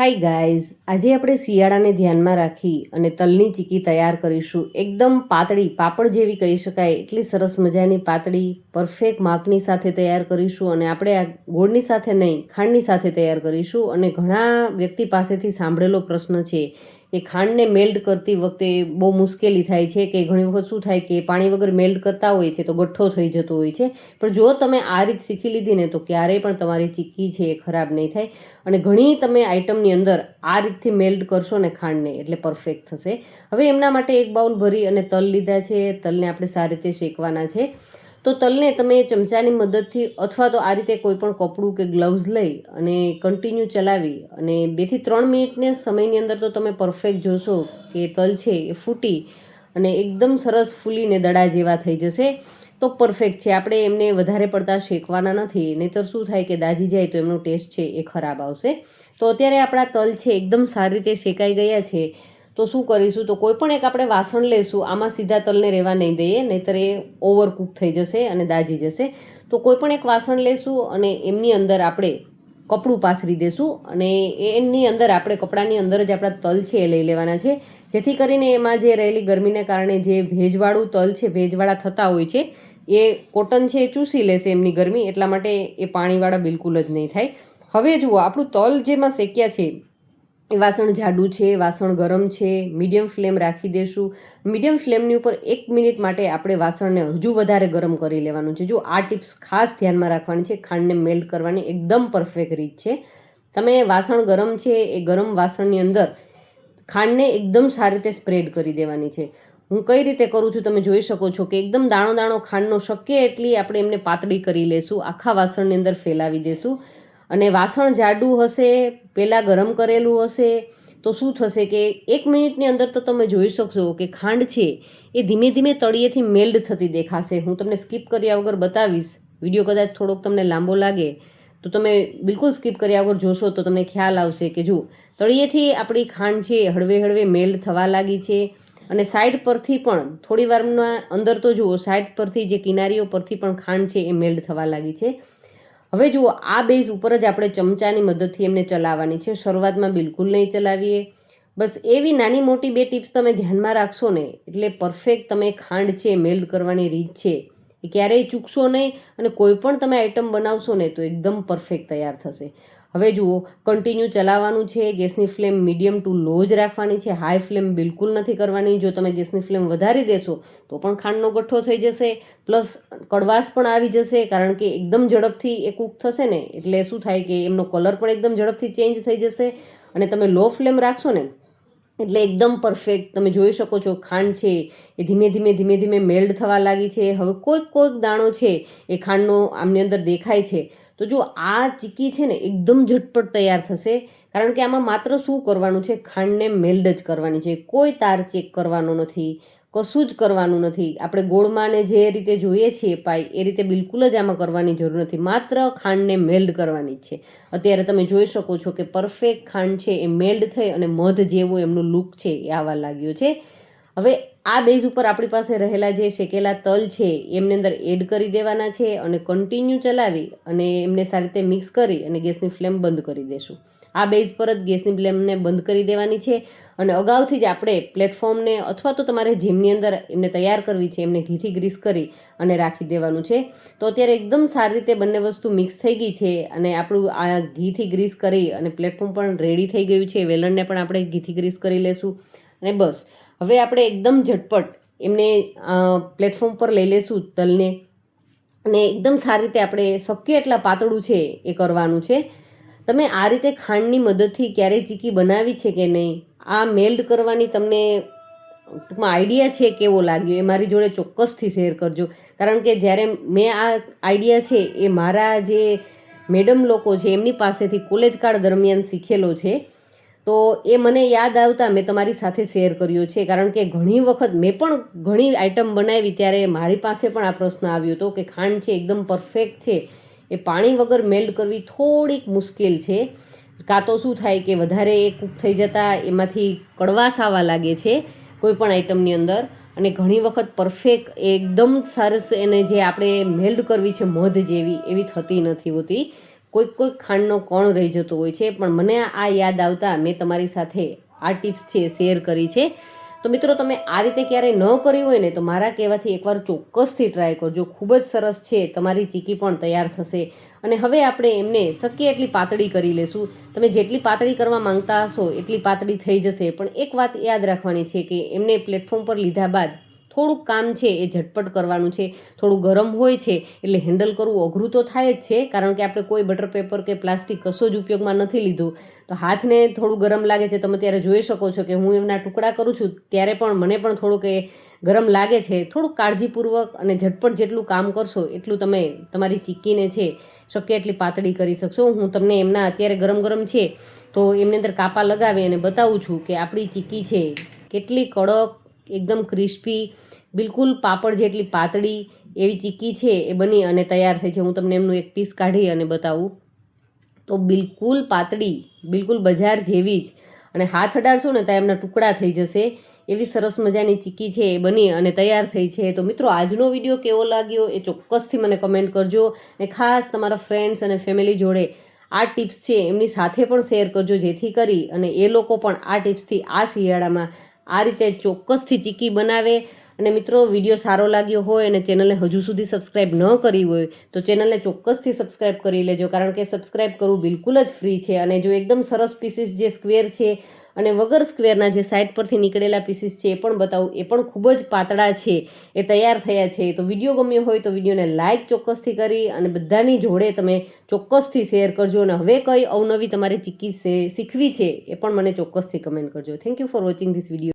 Hi guys આજે આપણે શિયાળાને ધ્યાનમાં રાખી અને તલની ચીકી તૈયાર કરીશું. એકદમ પાતળી, પાપડ જેવી કહી શકાય. એટલી સરસ મજાની પાતળી પરફેક્ટ માપની સાથે તૈયાર કરીશું અને આપણે આ ગોળની સાથે નહીં, ખાંડની સાથે તૈયાર કરીશું અને ઘણા વ્યક્તિ પાસેથી સાંભળેલો પ્રશ્ન છે કે ખાંડને મેલ્ટ કરતી વખતે બહુ મુશ્કેલી થાય છે કે ઘણી વખત શું થાય કે પાણી વગર મેલ્ટ કરતા હોય છે તો ગઠ્ઠો થઈ જતો હોય છે. પણ જો તમે આ રીત શીખી લીધી ને તો ક્યારેય પણ તમારી ચીક્કી છે એ ખરાબ નહીં થાય. અને ઘણી તમે આઈટમની અંદર આ રીતથી મેલ્ટ કરશો ને ખાંડને એટલે પરફેક્ટ થશે. હવે એમના માટે એક બાઉલ ભરી અને તલ લીધા છે. તલને આપણે સારી રીતે શેકવાના છે. તો તલને તમે ચમચાની મદદથી અથવા તો આ રીતે કોઈ પણ કપડું કે ગ્લવ્સ લઈ અને કન્ટિન્યુ ચલાવી અને બેથી ત્રણ મિનિટને સમયની અંદર તો તમે પરફેક્ટ જોશો કે તલ છે એ ફૂટી અને એકદમ સરસ ફૂલીને દડા જેવા થઈ જશે. તો પરફેક્ટ છે. આપણે એમને વધારે પડતા શેકવાના નથી. નહીંતર શું થાય કે દાજી જાય તો એમનો ટેસ્ટ છે એ ખરાબ આવશે. તો અત્યારે આપણા તલ છે, એકદમ સારી રીતે શેકાઈ ગયા છે. તો શું કરીશું? તો કોઈ પણ એક આપણે વાસણ લઈશું આમાં સીધા તલને રહેવા નહીં દઈએ, નહીતર એ ઓવરકૂક થઈ જશે અને દાજી જશે. તો કોઈ પણ એક વાસણ લઈશું અને એમની અંદર આપણે કપડું પાથરી દેશું અને એની અંદર આપણે કપડાની અંદર જ આપણા તલ છે એ લઈ લેવાના છે. જેથી કરીને એમાં જે રહેલી ગરમીને કારણે જે ભેજવાળું તલ છે, ભેજવાળા થતા હોય છે, એ કોટન છે એ ચૂસી લેશે એમની ગરમી, એટલા માટે એ પાણીવાળા બિલકુલ જ નહીં થાય. હવે જુઓ, આપણું તલ જેમાં શેક્યા છે વાસણ જાડું છે, વાસણ ગરમ છે, મીડિયમ ફ્લેમ રાખી દેશું. મીડિયમ ફ્લેમની ઉપર એક મિનિટ માટે આપણે વાસણને હજુ વધારે ગરમ કરી લેવાનું છે. જો આ ટિપ્સ ખાસ ધ્યાનમાં રાખવાની છે, ખાંડને મેલ્ટ કરવાની એકદમ પરફેક્ટ રીત છે. તમે વાસણ ગરમ છે, એ ગરમ વાસણની અંદર ખાંડને એકદમ સારી રીતે સ્પ્રેડ કરી દેવાની છે. હું કઈ રીતે કરું છું તમે જોઈ શકો છો કે એકદમ દાણો દાણો ખાંડનો શક્ય એટલી આપણે એમને પાતળી કરી લેશું, આખા વાસણની અંદર ફેલાવી દેશું. અને વાસણ જાડું હશે પહેલાં ગરમ કરેલું હશે, તો શું થશે કે એક મિનિટની અંદર તો તમે જોઈ શકશો કે ખાંડ છે એ ધીમે ધીમે તળિયેથી મેલ્ડ થતી દેખાશે. હું તમને સ્કીપ કર્યા વગર બતાવીશ. વીડિયો કદાચ થોડોક તમને લાંબો લાગે, તો તમે બિલકુલ સ્કીપ કર્યા વગર જોશો તો તમને ખ્યાલ આવશે કે જુઓ, તળિયેથી આપણી ખાંડ છે હળવે હળવે મેલ્ડ થવા લાગી છે. અને સાઈડ પરથી પણ, થોડી વારમાં અંદર તો જુઓ, સાઈડ પરથી જે કિનારીઓ પરથી પણ ખાંડ છે એ મેલ્ડ થવા લાગી છે. હવે જુઓ, આ બેઝ ઉપર જ આપણે ચમચાની મદદથી એમને ચલાવવાની છે. શરૂઆતમાં બિલકુલ નહીં ચલાવીએ. બસ એવી નાની મોટી બે ટિપ્સ તમે ધ્યાનમાં રાખશો ને, એટલે પરફેક્ટ તમે ખાંડ છે મેલ્ડ કરવાની રીત છે, એ ક્યારેય ચૂકશો નહીં અને કોઈ પણ તમે આઇટમ બનાવશો ને, તો એકદમ પરફેક્ટ તૈયાર થશે. હવે જુઓ કન્ટિન્યુ ચલાવવાનું છે, ગેસની ફ્લેમ મીડિયમ ટુ લો જ રાખવાની છે હાઈ ફ્લેમ બિલકુલ નથી કરવાની. જો તમે ગેસની ફ્લેમ વધારી દેશો, તો પણ ખાંડનો ગઠ્ઠો થઈ જશે પ્લસ કડવાશ પણ આવી જશે, કારણ કે એકદમ ઝડપથી એ કૂક થશે ને, એટલે શું થાય કે એમનો કલર પણ એકદમ ઝડપથી ચેન્જ થઈ જશે, અને તમે લો ફ્લેમ રાખશો ને, એટલે એકદમ પરફેક્ટ તમે જોઈ શકો છો, ખાંડ છે, એ ધીમે ધીમે ધીમે ધીમે મેલ્ડ થવા લાગી છે. હવે કોઈક કોઈક દાણો છે, એ ખાંડનો આમની અંદર દેખાય છે. તો જો આ ચીકી છે ને એકદમ ઝટપટ તૈયાર થશે, કારણ કે આમાં માત્ર શું કરવાનું છે? ખાંડને મેલ્ડ જ કરવાની છે. કોઈ તાર ચેક કરવાનો નથી, કશું જ કરવાનું નથી. આપણે ગોળમાંને જે રીતે જોઈએ છીએ પાઈ, એ રીતે બિલકુલ જ આમાં કરવાની જરૂર નથી. માત્ર ખાંડને મેલ્ડ કરવાની જ છે. અત્યારે તમે જોઈ શકો છો કે પરફેક્ટ ખાંડ છે એ મેલ્ડ થઈ અને મધ જેવો એમનું લુક છે એ આવવા લાગ્યો છે. હવે આ બેઝ ઉપર આપણી પાસે રહેલા જે શેકેલા તલ છે, એમની અંદર એડ કરી દેવાના છે અને કન્ટિન્યુ ચલાવી અને એમને સારી રીતે મિક્સ કરી અને ગેસની ફ્લેમ બંધ કરી દેશું. આ બેઝ પર જ ગેસની ફ્લેમને બંધ કરી દેવાની છે અને અગાઉથી જ આપણે પ્લેટફોર્મને અથવા તો તમારે જીમની અંદર એમને તૈયાર કરવી છે, એમને ઘીથી ગ્રીસ કરી અને રાખી દેવાનું છે. તો અત્યારે એકદમ સારી રીતે બંને વસ્તુ મિક્સ થઈ ગઈ છે અને આપણું આ ઘીથી ગ્રીસ કરી અને પ્લેટફોર્મ પણ રેડી થઈ ગયું છે. વેલણને પણ આપણે ઘીથી ગ્રીસ કરી લેશું. અને બસ. હવે આપણે એકદમ ઝટપટ એમને પ્લેટફોર્મ પર લઈ લેશું તલને. અને એકદમ સારી રીતે આપણે શક્ય એટલા પાતળું છે એ કરવાનું છે. તમે આ રીતે ખાંડની મદદથી ક્યારેય ચીકી બનાવી છે કે નહીં? આ મેલ્ડ કરવાની તમને ટૂંકમાં આઈડિયા છે કેવો લાગ્યો? એ મારી જોડે ચોક્કસથી શેર કરજો. કારણ કે જ્યારે મેં આ આઈડિયા છે એ મારા જે મેડમ લોકો છે, એમની પાસેથી કોલેજ કાળ દરમિયાન શીખેલો છે તો એ મને યાદ આવતા મેં તમારી સાથે શેર કર્યો છે. કારણ કે ઘણી વખત મેં પણ ઘણી આઈટમ બનાવી ત્યારે મારી પાસે પણ આ પ્રશ્ન આવ્યો હતો કે ખાંડ છે, એકદમ પરફેક્ટ છે. એ પાણી વગર મેલ્ડ કરવી થોડીક મુશ્કેલ છે. કાં તો શું થાય કે વધારે એ કૂક થઈ જતાં એમાંથી કડવાશ આવવા લાગે છે કોઈ પણ આઇટમની અંદર. અને ઘણી વખત પરફેક્ટ એકદમ સરસ એને જે આપણે મેલ્ડ કરવી છે, મધ જેવી એવી થતી નથી હોતી. કોઈક કોઈક ખાંડનો કણ રહી જતો હોય છે, પણ મને આ યાદ આવતા મેં તમારી સાથે આ ટિપ્સ છે શેર કરી છે. તો મિત્રો, તમે આ રીતે ક્યારેય ન કરી હોય ને, તો મારા કહેવાથી એકવાર ચોક્કસથી ટ્રાય કરજો. ખૂબ જ સરસ છે, તમારી ચીકી પણ તૈયાર થશે. અને હવે આપણે એમને શક્ય એટલી પાતળી કરી લેશું. તમે જેટલી પાતળી કરવા માંગતા હશો, એટલી પાતળી થઈ જશે. પણ એક વાત યાદ રાખવાની છે કે, એમને પ્લેટફોર્મ પર લીધા બાદ થોડુંક કામ છે એ ઝટપટ કરવાનું છે, થોડું ગરમ હોય છે એટલે હેન્ડલ કરવું અઘરું તો થાય જ છે, કારણ કે આપણે કોઈ બટર પેપર કે પ્લાસ્ટિક કશો જ ઉપયોગમાં નથી લીધું. તો હાથને થોડું ગરમ લાગે છે, તમે ત્યારે જોઈ શકો છો કે હું એમના ટુકડા કરું છું, ત્યારે પણ મને પણ થોડુંક એ ગરમ લાગે છે. થોડુંક કાળજીપૂર્વક અને ઝટપટ જેટલું કામ કરશો, એટલું તમે તમારી ચીક્કીને છે, શક્ય એટલી પાતળી કરી શકશો. હું તમને એમના અત્યારે ગરમ ગરમ છે, તો એમની અંદર કાપા લગાવી અને બતાવું છું કે આપણી ચીક્કી છે, કેટલી કડક એકદમ ક્રિસ્પી, બિલકુલ પાપડ જેટલી પાતળી એવી ચીક્કી છે એ બની અને તૈયાર થઈ છે. હું તમને એમનું એક પીસ કાઢી અને બતાવું. તો બિલકુલ પાતળી, બિલકુલ બજાર જેવી જ અને હાથ અડાડશો ને ત્યાં એમના ટુકડા થઈ જશે. એવી સરસ મજાની ચીક્કી છે એ બની અને તૈયાર થઈ છે. તો મિત્રો, આજનો વીડિયો કેવો લાગ્યો એ ચોક્કસથી મને કમેન્ટ કરજો અને ખાસ તમારા ફ્રેન્ડ્સ અને ફેમિલી જોડે આ ટિપ્સ છે એમની સાથે પણ શેર કરજો જેથી કરી અને એ લોકો પણ આ ટિપ્સથી આ શિયાળામાં આ રીતે ચોક્કસથી ચીકી બનાવે. અને મિત્રો, વીડિયો સારો લાગ્યો હોય અને ચેનલને હજુ સુધી સબસ્ક્રાઇબ ન કરી હોય, તો ચેનલને ચોક્કસથી સબસ્ક્રાઇબ કરી લેજો, કારણ કે સબસ્ક્રાઇબ કરવું બિલકુલ જ ફ્રી છે. અને જો એકદમ સરસ પીસીસ જે સ્ક્વેર છે અને વગર સ્ક્વેરના જે સાઇટ પરથી નીકળેલા પીસીસ છે, એ પણ બતાવું, એ પણ ખૂબ જ પાતળા છે, એ તૈયાર થયા છે. તો વીડિયો ગમ્યો હોય તો વિડીયોને લાઇક ચોક્કસથી કરી અને બધાની જોડે તમે ચોક્કસથી શેર કરજો. અને હવે કઈ અવનવી તમારે ચીકી શીખવી છે, એ પણ મને ચોક્કસથી કમેન્ટ કરજો. Thank you for watching this video